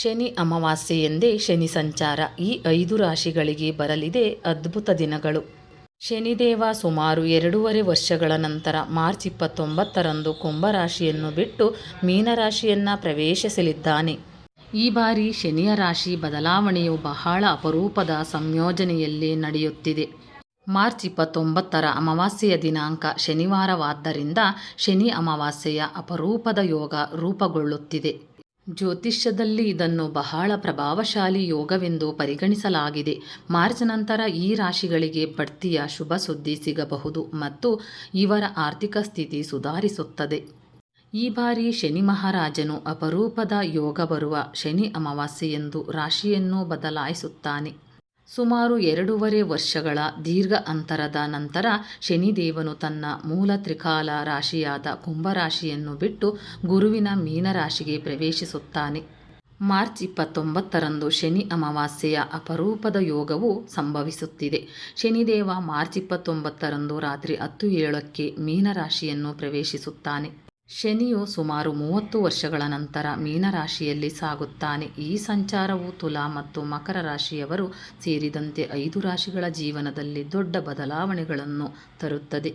ಶನಿ ಅಮಾವಾಸ್ಯೆ ಎಂದೇ ಶನಿ ಸಂಚಾರ ಈ ಐದು ರಾಶಿಗಳಿಗೆ ಬರಲಿದೆ ಅದ್ಭುತ ದಿನಗಳು. ಶನಿದೇವ ಸುಮಾರು ಎರಡೂವರೆ ವರ್ಷಗಳ ನಂತರ ಮಾರ್ಚ್ ಇಪ್ಪತ್ತೊಂಬತ್ತರಂದು ಕುಂಭರಾಶಿಯನ್ನು ಬಿಟ್ಟು ಮೀನರಾಶಿಯನ್ನು ಪ್ರವೇಶಿಸಲಿದ್ದಾನೆ. ಈ ಬಾರಿ ಶನಿಯ ರಾಶಿ ಬದಲಾವಣೆಯು ಬಹಳ ಅಪರೂಪದ ಸಂಯೋಜನೆಯಲ್ಲಿ ನಡೆಯುತ್ತಿದೆ. ಮಾರ್ಚ್ ಇಪ್ಪತ್ತೊಂಬತ್ತರ ಅಮಾವಾಸ್ಯೆಯ ದಿನಾಂಕ ಶನಿವಾರವಾದ್ದರಿಂದ ಶನಿ ಅಮಾವಾಸ್ಯೆಯ ಅಪರೂಪದ ಯೋಗ ರೂಪುಗೊಳ್ಳುತ್ತಿದೆ. ಜ್ಯೋತಿಷ್ಯದಲ್ಲಿ ಇದನ್ನು ಬಹಳ ಪ್ರಭಾವಶಾಲಿ ಯೋಗವೆಂದು ಪರಿಗಣಿಸಲಾಗಿದೆ. ಮಾರ್ಚ್ ನಂತರ ಈ ರಾಶಿಗಳಿಗೆ ಬಡ್ತಿಯ ಶುಭ ಸುದ್ದಿ ಸಿಗಬಹುದು ಮತ್ತು ಇವರ ಆರ್ಥಿಕ ಸ್ಥಿತಿ ಸುಧಾರಿಸುತ್ತದೆ. ಈ ಬಾರಿ ಶನಿ ಮಹಾರಾಜನು ಅಪರೂಪದ ಯೋಗ ಬರುವ ಶನಿ ಅಮಾವಾಸ್ಯೆಯೆಂದು ರಾಶಿಯನ್ನು ಬದಲಾಯಿಸುತ್ತಾನೆ. ಸುಮಾರು ಎರಡೂವರೆ ವರ್ಷಗಳ ದೀರ್ಘ ಅಂತರದ ನಂತರ ಶನಿದೇವನು ತನ್ನ ಮೂಲ ತ್ರಿಕಾಲ ರಾಶಿಯಾದ ಕುಂಭರಾಶಿಯನ್ನು ಬಿಟ್ಟು ಗುರುವಿನ ಮೀನರಾಶಿಗೆ ಪ್ರವೇಶಿಸುತ್ತಾನೆ. ಮಾರ್ಚ್ ಇಪ್ಪತ್ತೊಂಬತ್ತರಂದು ಶನಿ ಅಮಾವಾಸ್ಯೆಯ ಅಪರೂಪದ ಯೋಗವು ಸಂಭವಿಸುತ್ತಿದೆ. ಶನಿದೇವ ಮಾರ್ಚ್ ಇಪ್ಪತ್ತೊಂಬತ್ತರಂದು ರಾತ್ರಿ ಹತ್ತು ಏಳಕ್ಕೆ ಮೀನರಾಶಿಯನ್ನು ಪ್ರವೇಶಿಸುತ್ತಾನೆ. ಶನಿಯು ಸುಮಾರು ಮೂವತ್ತು ವರ್ಷಗಳ ನಂತರ ಮೀನರಾಶಿಯಲ್ಲಿ ಸಾಗುತ್ತಾನೆ. ಈ ಸಂಚಾರವು ತುಲಾ ಮತ್ತು ಮಕರ ರಾಶಿಯವರು ಸೇರಿದಂತೆ ಐದು ರಾಶಿಗಳ ಜೀವನದಲ್ಲಿ ದೊಡ್ಡ ಬದಲಾವಣೆಗಳನ್ನು ತರುತ್ತದೆ.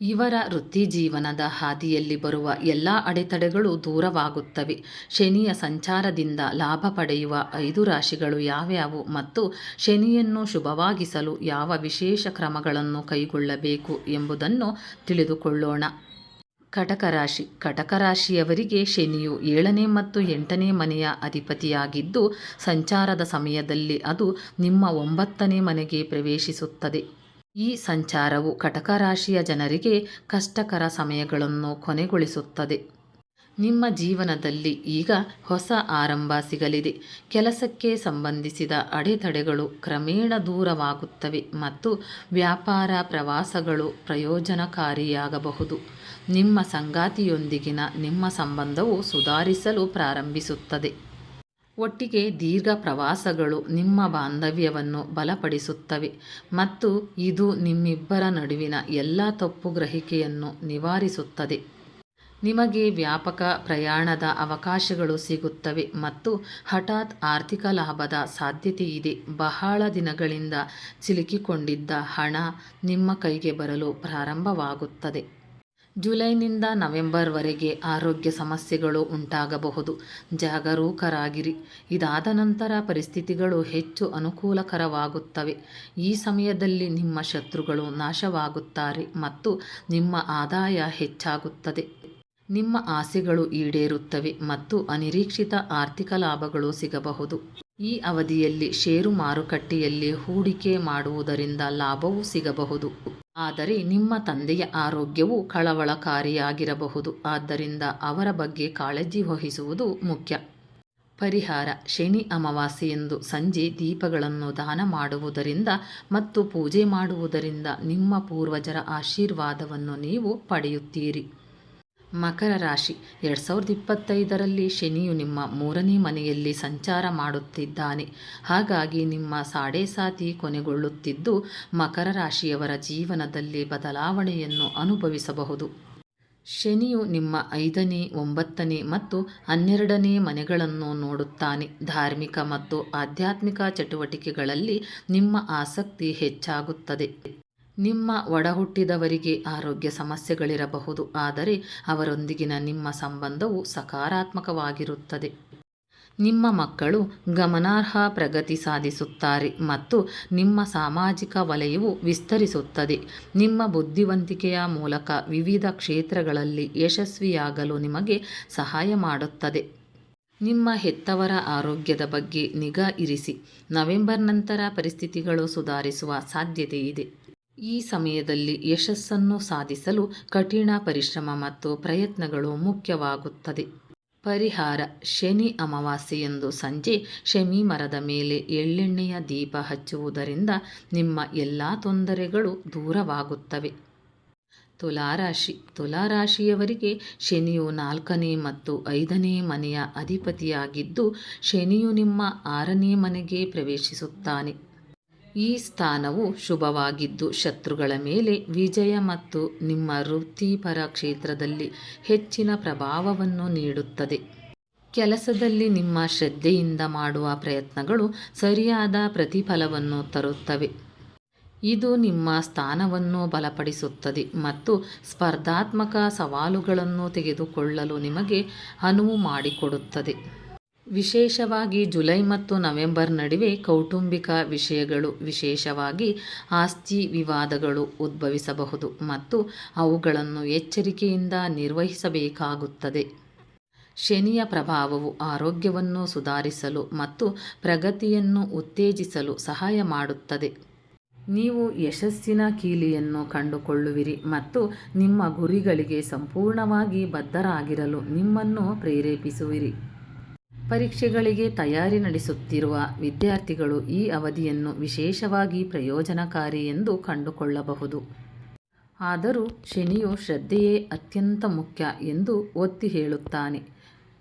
ಇವರ ವೃತ್ತಿ ಜೀವನದ ಹಾದಿಯಲ್ಲಿ ಬರುವ ಎಲ್ಲ ಅಡೆತಡೆಗಳು ದೂರವಾಗುತ್ತವೆ. ಶನಿಯ ಸಂಚಾರದಿಂದ ಲಾಭ ಪಡೆಯುವ ಐದು ರಾಶಿಗಳು ಯಾವ್ಯಾವು ಮತ್ತು ಶನಿಯನ್ನು ಶುಭವಾಗಿಸಲು ಯಾವ ವಿಶೇಷ ಕ್ರಮಗಳನ್ನು ಕೈಗೊಳ್ಳಬೇಕು ಎಂಬುದನ್ನು ತಿಳಿದುಕೊಳ್ಳೋಣ. ಕಟಕ ರಾಶಿ ಕಟಕ ರಾಶಿಯವರಿಗೆ ಶನಿಯು ಏಳನೇ ಮತ್ತು ಎಂಟನೇ ಮನೆಯ ಅಧಿಪತಿಯಾಗಿದ್ದು, ಸಂಚಾರದ ಸಮಯದಲ್ಲಿ ಅದು ನಿಮ್ಮ ಒಂಬತ್ತನೇ ಮನೆಗೆ ಪ್ರವೇಶಿಸುತ್ತದೆ. ಈ ಸಂಚಾರವು ಕಟಕ ರಾಶಿಯ ಜನರಿಗೆ ಕಷ್ಟಕರ ಸಮಯಗಳನ್ನು ಕೊನೆಗೊಳಿಸುತ್ತದೆ. ನಿಮ್ಮ ಜೀವನದಲ್ಲಿ ಈಗ ಹೊಸ ಆರಂಭ ಸಿಗಲಿದೆ. ಕೆಲಸಕ್ಕೆ ಸಂಬಂಧಿಸಿದ ಅಡೆತಡೆಗಳು ಕ್ರಮೇಣ ದೂರವಾಗುತ್ತವೆ ಮತ್ತು ವ್ಯಾಪಾರ ಪ್ರವಾಸಗಳು ಪ್ರಯೋಜನಕಾರಿಯಾಗಬಹುದು. ನಿಮ್ಮ ಸಂಗಾತಿಯೊಂದಿಗಿನ ನಿಮ್ಮ ಸಂಬಂಧವು ಸುಧಾರಿಸಲು ಪ್ರಾರಂಭಿಸುತ್ತದೆ. ಒಟ್ಟಿಗೆ ದೀರ್ಘ ಪ್ರವಾಸಗಳು ನಿಮ್ಮ ಬಾಂಧವ್ಯವನ್ನು ಬಲಪಡಿಸುತ್ತವೆ ಮತ್ತು ಇದು ನಿಮ್ಮಿಬ್ಬರ ನಡುವಿನ ಎಲ್ಲ ತಪ್ಪು ಗ್ರಹಿಕೆಯನ್ನು ನಿವಾರಿಸುತ್ತದೆ. ನಿಮಗೆ ವ್ಯಾಪಕ ಪ್ರಯಾಣದ ಅವಕಾಶಗಳು ಸಿಗುತ್ತವೆ ಮತ್ತು ಹಠಾತ್ ಆರ್ಥಿಕ ಲಾಭದ ಸಾಧ್ಯತೆಯಿದೆ ಬಹಳ ದಿನಗಳಿಂದ ಸಿಲುಕಿಕೊಂಡಿದ್ದ ಹಣ ನಿಮ್ಮ ಕೈಗೆ ಬರಲು ಪ್ರಾರಂಭವಾಗುತ್ತದೆ. ಜುಲೈನಿಂದ ನವೆಂಬರ್ವರೆಗೆ ಆರೋಗ್ಯ ಸಮಸ್ಯೆಗಳು ಉಂಟಾಗಬಹುದು. ಜಾಗರೂಕರಾಗಿರಿ. ಇದಾದ ನಂತರ ಪರಿಸ್ಥಿತಿಗಳು ಹೆಚ್ಚು ಅನುಕೂಲಕರವಾಗುತ್ತವೆ. ಈ ಸಮಯದಲ್ಲಿ ನಿಮ್ಮ ಶತ್ರುಗಳು ನಾಶವಾಗುತ್ತಾರೆ ಮತ್ತು ನಿಮ್ಮ ಆದಾಯ ಹೆಚ್ಚಾಗುತ್ತದೆ. ನಿಮ್ಮ ಆಸೆಗಳು ಈಡೇರುತ್ತವೆ ಮತ್ತು ಅನಿರೀಕ್ಷಿತ ಆರ್ಥಿಕ ಲಾಭಗಳು ಸಿಗಬಹುದು. ಈ ಅವಧಿಯಲ್ಲಿ ಷೇರು ಮಾರುಕಟ್ಟೆಯಲ್ಲಿ ಹೂಡಿಕೆ ಮಾಡುವುದರಿಂದ ಲಾಭವೂ ಸಿಗಬಹುದು. ಆದರೆ ನಿಮ್ಮ ತಂದೆಯ ಆರೋಗ್ಯವು ಕಳವಳಕಾರಿಯಾಗಿರಬಹುದು. ಆದ್ದರಿಂದ ಅವರ ಬಗ್ಗೆ ಕಾಳಜಿ ವಹಿಸುವುದು ಮುಖ್ಯ. ಪರಿಹಾರ, ಶನಿ ಅಮಾವಾಸ್ಯೆಯಂದು ಸಂಜೆ ದೀಪಗಳನ್ನು ದಾನ ಮಾಡುವುದರಿಂದ ಮತ್ತು ಪೂಜೆ ಮಾಡುವುದರಿಂದ ನಿಮ್ಮ ಪೂರ್ವಜರ ಆಶೀರ್ವಾದವನ್ನು ನೀವು ಪಡೆಯುತ್ತೀರಿ. ಮಕರ ರಾಶಿ. ಎರಡು ಸಾವಿರದ ಇಪ್ಪತ್ತೈದರಲ್ಲಿ ಶನಿಯು ನಿಮ್ಮ ಮೂರನೇ ಮನೆಯಲ್ಲಿ ಸಂಚಾರ ಮಾಡುತ್ತಿದ್ದಾನೆ. ಹಾಗಾಗಿ ನಿಮ್ಮ ಸಾಡೆ ಸಾತಿ ಕೊನೆಗೊಳ್ಳುತ್ತಿದ್ದು, ಮಕರ ರಾಶಿಯವರ ಜೀವನದಲ್ಲಿ ಬದಲಾವಣೆಯನ್ನು ಅನುಭವಿಸಬಹುದು. ಶನಿಯು ನಿಮ್ಮ ಐದನೇ, ಒಂಬತ್ತನೇ ಮತ್ತು ಹನ್ನೆರಡನೇ ಮನೆಗಳನ್ನು ನೋಡುತ್ತಾನೆ. ಧಾರ್ಮಿಕ ಮತ್ತು ಆಧ್ಯಾತ್ಮಿಕ ಚಟುವಟಿಕೆಗಳಲ್ಲಿ ನಿಮ್ಮ ಆಸಕ್ತಿ ಹೆಚ್ಚಾಗುತ್ತದೆ. ನಿಮ್ಮ ಒಡಹುಟ್ಟಿದವರಿಗೆ ಆರೋಗ್ಯ ಸಮಸ್ಯೆಗಳಿರಬಹುದು, ಆದರೆ ಅವರೊಂದಿಗಿನ ನಿಮ್ಮ ಸಂಬಂಧವು ಸಕಾರಾತ್ಮಕವಾಗಿರುತ್ತದೆ. ನಿಮ್ಮ ಮಕ್ಕಳು ಗಮನಾರ್ಹ ಪ್ರಗತಿ ಸಾಧಿಸುತ್ತಾರೆ ಮತ್ತು ನಿಮ್ಮ ಸಾಮಾಜಿಕ ವಲಯವು ವಿಸ್ತರಿಸುತ್ತದೆ. ನಿಮ್ಮ ಬುದ್ಧಿವಂತಿಕೆಯ ಮೂಲಕ ವಿವಿಧ ಕ್ಷೇತ್ರಗಳಲ್ಲಿ ಯಶಸ್ವಿಯಾಗಲು ನಿಮಗೆ ಸಹಾಯ ಮಾಡುತ್ತದೆ. ನಿಮ್ಮ ಹೆತ್ತವರ ಆರೋಗ್ಯದ ಬಗ್ಗೆ ನಿಗಾ ಇರಿಸಿ. ನವೆಂಬರ್ ನಂತರ ಪರಿಸ್ಥಿತಿಗಳು ಸುಧಾರಿಸುವ ಸಾಧ್ಯತೆಯಿದೆ. ಈ ಸಮಯದಲ್ಲಿ ಯಶಸ್ಸನ್ನು ಸಾಧಿಸಲು ಕಠಿಣ ಪರಿಶ್ರಮ ಮತ್ತು ಪ್ರಯತ್ನಗಳು ಮುಖ್ಯವಾಗುತ್ತದೆ. ಪರಿಹಾರ, ಶನಿ ಅಮಾವಾಸ್ಯೆಯಂದು ಸಂಜೆ ಶಮಿ ಮರದ ಮೇಲೆ ಎಳ್ಳೆಣ್ಣೆಯ ದೀಪ ಹಚ್ಚುವುದರಿಂದ ನಿಮ್ಮ ಎಲ್ಲ ತೊಂದರೆಗಳು ದೂರವಾಗುತ್ತವೆ. ತುಲಾರಾಶಿ, ತುಲಾರಾಶಿಯವರಿಗೆ ಶನಿಯು ನಾಲ್ಕನೇ ಮತ್ತು ಐದನೇ ಮನೆಯ ಅಧಿಪತಿಯಾಗಿದ್ದು, ಶನಿಯು ನಿಮ್ಮ ಆರನೇ ಮನೆಗೆ ಪ್ರವೇಶಿಸುತ್ತಾನೆ. ಈ ಸ್ಥಾನವು ಶುಭವಾಗಿದ್ದು ಶತ್ರುಗಳ ಮೇಲೆ ವಿಜಯ ಮತ್ತು ನಿಮ್ಮ ವೃತ್ತಿಪರ ಕ್ಷೇತ್ರದಲ್ಲಿ ಹೆಚ್ಚಿನ ಪ್ರಭಾವವನ್ನು ನೀಡುತ್ತದೆ. ಕೆಲಸದಲ್ಲಿ ನಿಮ್ಮ ಶ್ರದ್ಧೆಯಿಂದ ಮಾಡುವ ಪ್ರಯತ್ನಗಳು ಸರಿಯಾದ ಪ್ರತಿಫಲವನ್ನು ತರುತ್ತವೆ. ಇದು ನಿಮ್ಮ ಸ್ಥಾನವನ್ನು ಬಲಪಡಿಸುತ್ತದೆ ಮತ್ತು ಸ್ಪರ್ಧಾತ್ಮಕ ಸವಾಲುಗಳನ್ನು ತೆಗೆದುಕೊಳ್ಳಲು ನಿಮಗೆ ಅನುವು ಮಾಡಿಕೊಡುತ್ತದೆ. ವಿಶೇಷವಾಗಿ ಜುಲೈ ಮತ್ತು ನವೆಂಬರ್ ನಡುವೆ ಕೌಟುಂಬಿಕ ವಿಷಯಗಳು, ವಿಶೇಷವಾಗಿ ಆಸ್ತಿ ವಿವಾದಗಳು ಉದ್ಭವಿಸಬಹುದು ಮತ್ತು ಅವುಗಳನ್ನು ಎಚ್ಚರಿಕೆಯಿಂದ ನಿರ್ವಹಿಸಬೇಕಾಗುತ್ತದೆ. ಶನಿಯ ಪ್ರಭಾವವು ಆರೋಗ್ಯವನ್ನು ಸುಧಾರಿಸಲು ಮತ್ತು ಪ್ರಗತಿಯನ್ನು ಉತ್ತೇಜಿಸಲು ಸಹಾಯ ಮಾಡುತ್ತದೆ. ನೀವು ಯಶಸ್ಸಿನ ಕೀಲಿಯನ್ನು ಕಂಡುಕೊಳ್ಳುವಿರಿ ಮತ್ತು ನಿಮ್ಮ ಗುರಿಗಳಿಗೆ ಸಂಪೂರ್ಣವಾಗಿ ಬದ್ಧರಾಗಿರಲು ನಿಮ್ಮನ್ನು ಪ್ರೇರೇಪಿಸುವಿರಿ. ಪರೀಕ್ಷೆಗಳಿಗೆ ತಯಾರಿ ನಡೆಸುತ್ತಿರುವ ವಿದ್ಯಾರ್ಥಿಗಳು ಈ ಅವಧಿಯನ್ನು ವಿಶೇಷವಾಗಿ ಪ್ರಯೋಜನಕಾರಿ ಎಂದು ಕಂಡುಕೊಳ್ಳಬಹುದು. ಆದರೂ ಶನಿಯು ಶ್ರದ್ಧೆಯೇ ಅತ್ಯಂತ ಮುಖ್ಯ ಎಂದು ಒತ್ತಿ ಹೇಳುತ್ತಾನೆ.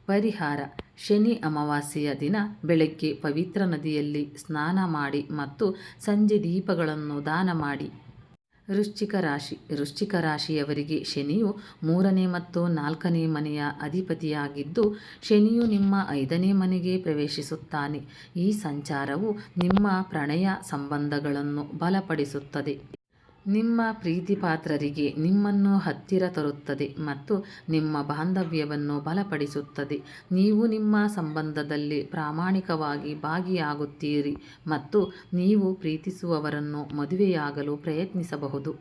ಪರಿಹಾರ. ಶನಿ ಅಮಾವಾಸ್ಯೆಯ ದಿನ ಬೆಳಗ್ಗೆ ಪವಿತ್ರ ನದಿಯಲ್ಲಿ ಸ್ನಾನ ಮಾಡಿ ಮತ್ತು ಸಂಜೆ ದೀಪಗಳನ್ನು ದಾನ ಮಾಡಿ. ವೃಶ್ಚಿಕ ರಾಶಿ. ವೃಶ್ಚಿಕ ರಾಶಿಯವರಿಗೆ ಶನಿಯು ಮೂರನೇ ಮತ್ತು ನಾಲ್ಕನೇ ಮನೆಯ ಅಧಿಪತಿಯಾಗಿದ್ದು, ಶನಿಯು ನಿಮ್ಮ ಐದನೇ ಮನೆಗೆ ಪ್ರವೇಶಿಸುತ್ತಾನೆ. ಈ ಸಂಚಾರವು ನಿಮ್ಮ ಪ್ರಣಯ ಸಂಬಂಧಗಳನ್ನು ಬಲಪಡಿಸುತ್ತದೆ. ನಿಮ್ಮ ಪ್ರೀತಿಪಾತ್ರರಿಗೆ ನಿಮ್ಮನ್ನು ಹತ್ತಿರ ತರುತ್ತದೆ ಮತ್ತು ನಿಮ್ಮ ಬಾಂಧವ್ಯವನ್ನು ಬಲಪಡಿಸುತ್ತದೆ. ನೀವು ನಿಮ್ಮ ಸಂಬಂಧದಲ್ಲಿ ಪ್ರಾಮಾಣಿಕವಾಗಿ ಭಾಗಿಯಾಗುತ್ತೀರಿ ಮತ್ತು ನೀವು ಪ್ರೀತಿಸುವವರನ್ನು ಮದುವೆಯಾಗಲು ಪ್ರಯತ್ನಿಸಬಹುದು.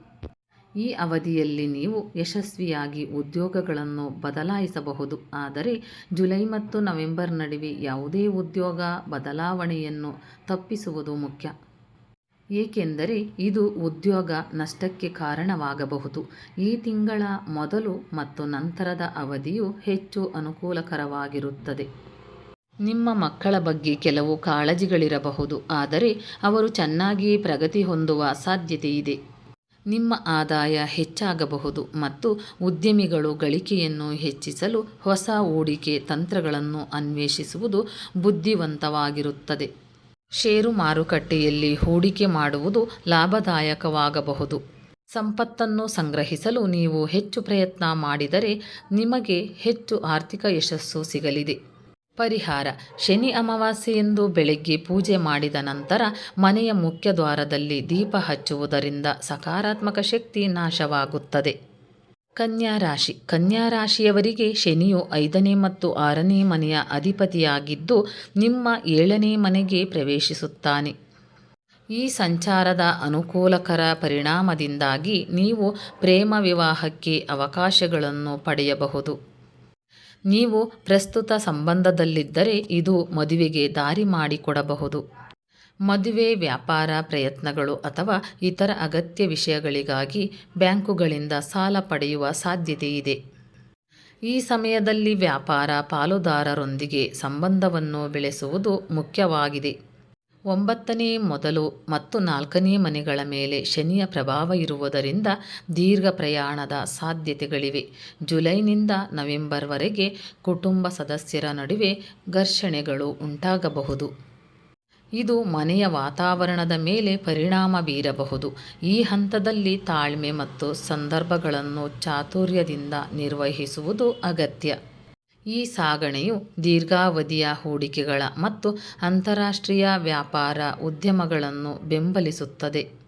ಈ ಅವಧಿಯಲ್ಲಿ ನೀವು ಯಶಸ್ವಿಯಾಗಿ ಉದ್ಯೋಗಗಳನ್ನು ಬದಲಾಯಿಸಬಹುದು. ಆದರೆ ಜುಲೈ ಮತ್ತು ನವೆಂಬರ್ ನಡುವೆ ಯಾವುದೇ ಉದ್ಯೋಗ ಬದಲಾವಣೆಯನ್ನು ತಪ್ಪಿಸುವುದು ಮುಖ್ಯ. ಏಕೆಂದರೆ ಇದು ಉದ್ಯೋಗ ನಷ್ಟಕ್ಕೆ ಕಾರಣವಾಗಬಹುದು. ಈ ತಿಂಗಳ ಮೊದಲು ಮತ್ತು ನಂತರದ ಅವಧಿಯು ಹೆಚ್ಚು ಅನುಕೂಲಕರವಾಗಿರುತ್ತದೆ. ನಿಮ್ಮ ಮಕ್ಕಳ ಬಗ್ಗೆ ಕೆಲವು ಕಾಳಜಿಗಳಿರಬಹುದು, ಆದರೆ ಅವರು ಚೆನ್ನಾಗಿ ಪ್ರಗತಿ ಹೊಂದುವ ಸಾಧ್ಯತೆಯಿದೆ. ನಿಮ್ಮ ಆದಾಯ ಹೆಚ್ಚಾಗಬಹುದು ಮತ್ತು ಉದ್ಯಮಿಗಳು ಗಳಿಕೆಯನ್ನು ಹೆಚ್ಚಿಸಲು ಹೊಸ ಹೂಡಿಕೆ ತಂತ್ರಗಳನ್ನು ಅನ್ವೇಷಿಸುವುದು ಬುದ್ಧಿವಂತವಾಗಿರುತ್ತದೆ. ಷೇರು ಮಾರುಕಟ್ಟೆಯಲ್ಲಿ ಹೂಡಿಕೆ ಮಾಡುವುದು ಲಾಭದಾಯಕವಾಗಬಹುದು. ಸಂಪತ್ತನ್ನು ಸಂಗ್ರಹಿಸಲು ನೀವು ಹೆಚ್ಚು ಪ್ರಯತ್ನ ಮಾಡಿದರೆ ನಿಮಗೆ ಹೆಚ್ಚು ಆರ್ಥಿಕ ಯಶಸ್ಸು ಸಿಗಲಿದೆ. ಪರಿಹಾರ. ಶನಿ ಅಮಾವಾಸ್ಯೆಯಂದು ಬೆಳಗ್ಗೆ ಪೂಜೆ ಮಾಡಿದ ನಂತರ ಮನೆಯ ಮುಖ್ಯ ದ್ವಾರದಲ್ಲಿ ದೀಪ ಹಚ್ಚುವುದರಿಂದ ಸಕಾರಾತ್ಮಕ ಶಕ್ತಿ ನಾಶವಾಗುತ್ತದೆ. ಕನ್ಯಾ ರಾಶಿ. ಕನ್ಯಾ ರಾಶಿಯವರಿಗೆ ಶನಿಯು ಐದನೇ ಮತ್ತು ಆರನೇ ಮನೆಯ ಅಧಿಪತಿಯಾಗಿದ್ದು, ನಿಮ್ಮ ಏಳನೇ ಮನೆಗೆ ಪ್ರವೇಶಿಸುತ್ತಾನೆ. ಈ ಸಂಚಾರದ ಅನುಕೂಲಕರ ಪರಿಣಾಮದಿಂದಾಗಿ ನೀವು ಪ್ರೇಮ ವಿವಾಹಕ್ಕೆ ಅವಕಾಶಗಳನ್ನು ಪಡೆಯಬಹುದು. ನೀವು ಪ್ರಸ್ತುತ ಸಂಬಂಧದಲ್ಲಿದ್ದರೆ ಇದು ಮದುವೆಗೆ ದಾರಿ ಮಾಡಿಕೊಡಬಹುದು. ಮದುವೆ, ವ್ಯಾಪಾರ, ಪ್ರಯತ್ನಗಳು ಅಥವಾ ಇತರ ಅಗತ್ಯ ವಿಷಯಗಳಿಗಾಗಿ ಬ್ಯಾಂಕುಗಳಿಂದ ಸಾಲ ಪಡೆಯುವ ಸಾಧ್ಯತೆಯಿದೆ ಈ ಸಮಯದಲ್ಲಿ ವ್ಯಾಪಾರ ಪಾಲುದಾರರೊಂದಿಗೆ ಸಂಬಂಧವನ್ನು ಬೆಳೆಸುವುದು ಮುಖ್ಯವಾಗಿದೆ. ಒಂಬತ್ತನೇ ಮೊದಲು ಮತ್ತು ನಾಲ್ಕನೇ ಮನೆಗಳ ಮೇಲೆ ಶನಿಯ ಪ್ರಭಾವ ಇರುವುದರಿಂದ ದೀರ್ಘ ಪ್ರಯಾಣದ ಸಾಧ್ಯತೆಗಳಿವೆ. ಜುಲೈನಿಂದ ನವೆಂಬರ್ವರೆಗೆ ಕುಟುಂಬ ಸದಸ್ಯರ ನಡುವೆ ಘರ್ಷಣೆಗಳು ಉಂಟಾಗಬಹುದು. ಇದು ಮನೆಯ ವಾತಾವರಣದ ಮೇಲೆ ಪರಿಣಾಮ ಬೀರಬಹುದು. ಈ ಹಂತದಲ್ಲಿ ತಾಳ್ಮೆ ಮತ್ತು ಸಂದರ್ಭಗಳನ್ನು ಚಾತುರ್ಯದಿಂದ ನಿರ್ವಹಿಸುವುದು ಅಗತ್ಯ. ಈ ಸಾಗಣೆಯು ದೀರ್ಘಾವಧಿಯ ಹೂಡಿಕೆಗಳ ಮತ್ತು ಅಂತಾರಾಷ್ಟ್ರೀಯ ವ್ಯಾಪಾರ ಉದ್ಯಮಗಳನ್ನು ಬೆಂಬಲಿಸುತ್ತದೆ.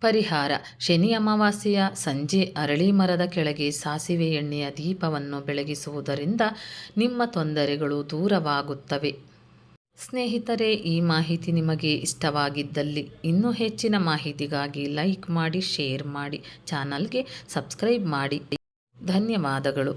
ಪರಿಹಾರ, ಶನಿ ಅಮಾವಾಸ್ಯೆಯ ಸಂಜೆ ಅರಳಿ ಮರದ ಕೆಳಗೆ ಸಾಸಿವೆ ಎಣ್ಣೆಯ ದೀಪವನ್ನು ಬೆಳಗಿಸುವುದರಿಂದ ನಿಮ್ಮ ತೊಂದರೆಗಳು ದೂರವಾಗುತ್ತವೆ. ಸ್ನೇಹಿತರೆ, ಈ ಮಾಹಿತಿ ನಿಮಗೆ ಇಷ್ಟವಾಗಿದ್ದಲ್ಲಿ ಇನ್ನೂ ಹೆಚ್ಚಿನ ಮಾಹಿತಿಗಾಗಿ ಲೈಕ್ ಮಾಡಿ, ಶೇರ್ ಮಾಡಿ, ಚಾನಲ್ಗೆ ಸಬ್ಸ್ಕ್ರೈಬ್ ಮಾಡಿ. ಧನ್ಯವಾದಗಳು.